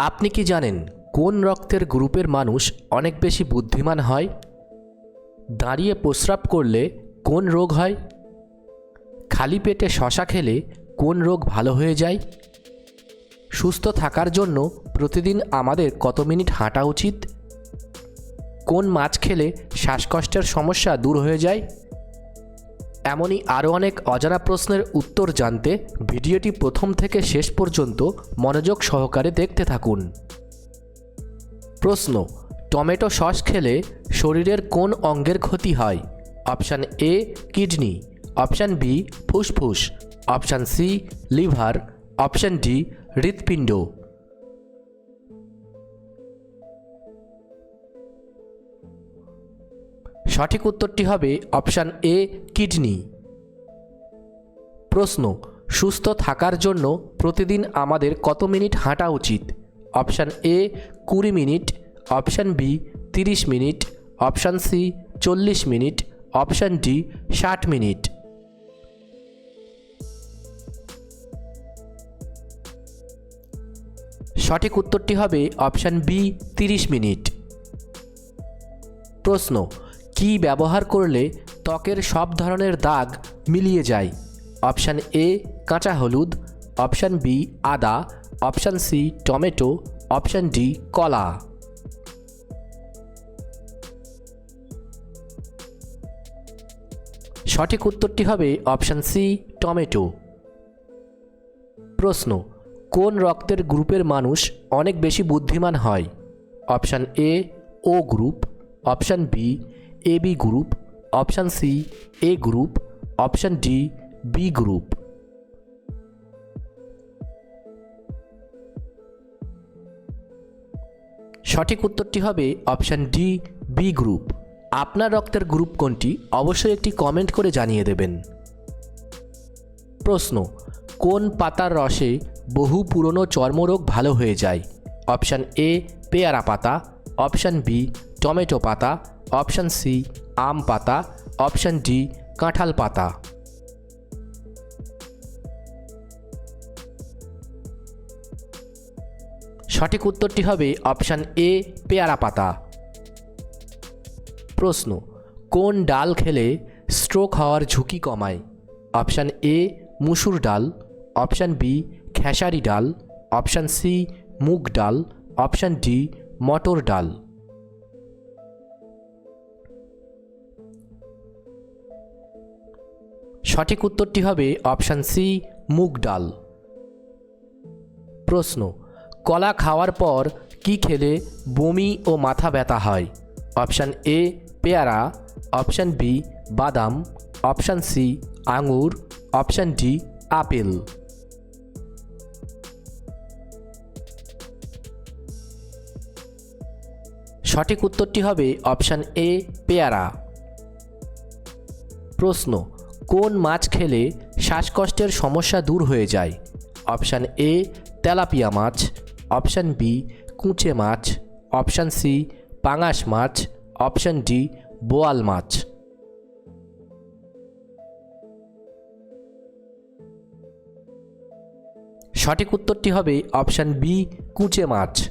আপনি কি জানেন কোন রক্তের গ্রুপের মানুষ অনেক বেশি বুদ্ধিমান হয়? দাঁড়িয়ে প্রস্রাব করলে কোন রোগ হয়? খালি পেটে শশা খেলে কোন রোগ ভালো হয়ে যায়? সুস্থ থাকার জন্য প্রতিদিন আমাদের কত মিনিট হাঁটা উচিত? কোন মাছ খেলে শ্বাসকষ্টের সমস্যা দূর হয়ে যায়? এমনই আরও অনেক অজানা প্রশ্নের উত্তর জানতে ভিডিওটি প্রথম থেকে শেষ পর্যন্ত মনোযোগ সহকারে দেখতে থাকুন। প্রশ্ন, টমেটো সস খেলে শরীরের কোন অঙ্গের ক্ষতি হয়? Option A, kidney. Option B, ফুসফুস। Option C, liver. Option D, হৃৎপিণ্ড। সঠিক উত্তরটি হবে অপশান এ, কিডনি। প্রশ্ন, সুস্থ থাকার জন্য প্রতিদিন আমাদের কত মিনিট হাঁটা উচিত? অপশান এ, কুড়ি মিনিট। অপশান বি, তিরিশ মিনিট। অপশান সি, চল্লিশ মিনিট। অপশান ডি, ষাট মিনিট। সঠিক উত্তরটি হবে অপশান বি, তিরিশ মিনিট। প্রশ্ন কি ব্যবহার করলে ত্বকের সব ধরনের দাগ মিলিয়ে যায়? অপশান এ, কাঁচা হলুদ। অপশান বি, আদা। Option C, tomato. Option D, কলা। সঠিক উত্তরটি হবে অপশান সি, টমেটো। প্রশ্ন, কোন রক্তের গ্রুপের মানুষ অনেক বেশি বুদ্ধিমান হয়? Option A, O group. Option B A B group option C A group option D B group সঠিক উত্তরটি হবে অপশান ডি বি গ্রুপ আপনার রক্তের গ্রুপ কোনটি? অবশ্যই একটি কমেন্ট করে জানিয়ে দেবেন। প্রশ্ন, কোন পাতার রসে বহু পুরনো চর্মরোগ ভালো হয়ে যায়? অপশান এ পেয়ারা পাতা অপশান বি টমেটো পাতা অপশান সি, আম পাতা। অপশান ডি, কাঁঠাল পাতা। সঠিক উত্তরটি হবে অপশান এ, পেয়ারা পাতা। প্রশ্ন, কোন ডাল খেলে স্ট্রোক হওয়ার ঝুঁকি কমায়? অপশান এ, মুসুর ডাল। অপশান বি, খেসারি ডাল। অপশান সি, মুগ ডাল। অপশান ডি, মটর ডাল। সঠিক উত্তরটি হবে অপশান সি, মুগ ডাল। প্রশ্ন, কলা খাওয়ার পর কি খেলে বমি ও মাথা ব্যথা হয়? অপশান এ, পেয়ারা। অপশান বি, বাদাম। অপশান সি, আঙুর। Option D, apple. সঠিক উত্তরটি হবে অপশান এ, পেয়ারা। প্রশ্ন কোন মাছ খেলে শ্বাসকষ্টের সমস্যা দূর হয়ে যায়? অপশান এ তেলাপিয়া মাছ। অপশান বি কুঁচে মাছ। অপশান সি পাঙাশ মাছ। অপশান ডি বোয়াল মাছ। সঠিক উত্তরটি হবে অপশান বি কুঁচে মাছ।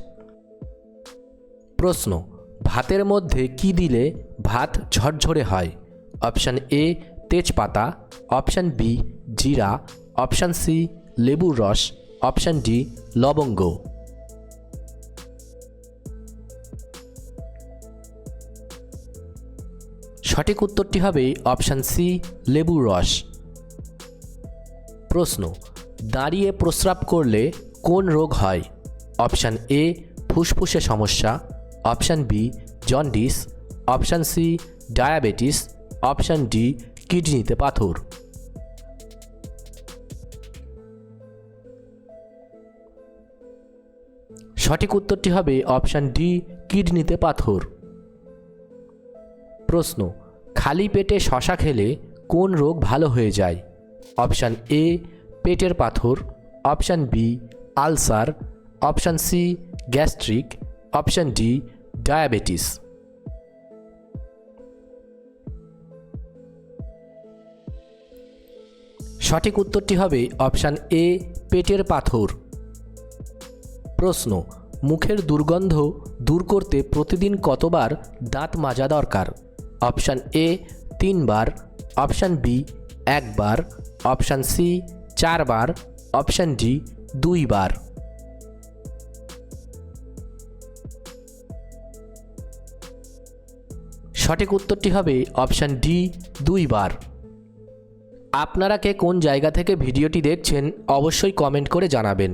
প্রশ্ন, ভাতের মধ্যে কি দিলে ভাত ঝরঝরে হয়? অপশান এ তেজপাতা অপশান বি জিরা অপশান সি লেবুর রস অপশান ডি লবঙ্গ। সঠিক উত্তরটি হবে অপশান সি লেবুর রস। প্রশ্ন, দাঁড়িয়ে প্রস্রাব করলে কোন রোগ হয়? অপশান এ ফুসফুসে সমস্যা। Option B jaundice option C diabetes option D কিডনিতে পাথর। সঠিক উত্তরটি হবে অপশান ডি কিডনিতে পাথর। প্রশ্ন, খালি পেটে শশা খেলে কোন রোগ ভালো হয়ে যায়? অপশান এ, পেটের পাথর। Option B, ulcer. Option C, gastric. Option D, diabetes. সঠিক উত্তরটি হবে অপশান এ, পেটের পাথর। প্রশ্ন, মুখের দুর্গন্ধ দূর করতে প্রতিদিন কতবার দাঁত মাজা দরকার? অপশান এ, তিনবার। অপশান বি, একবার। অপশান সি, চারবার। অপশান ডি, দুইবার। সঠিক উত্তরটি হবে অপশান ডি, দুইবার। আপনারা কে কোন জায়গা থেকে ভিডিওটি দেখছেন অবশ্যই কমেন্ট করে জানাবেন।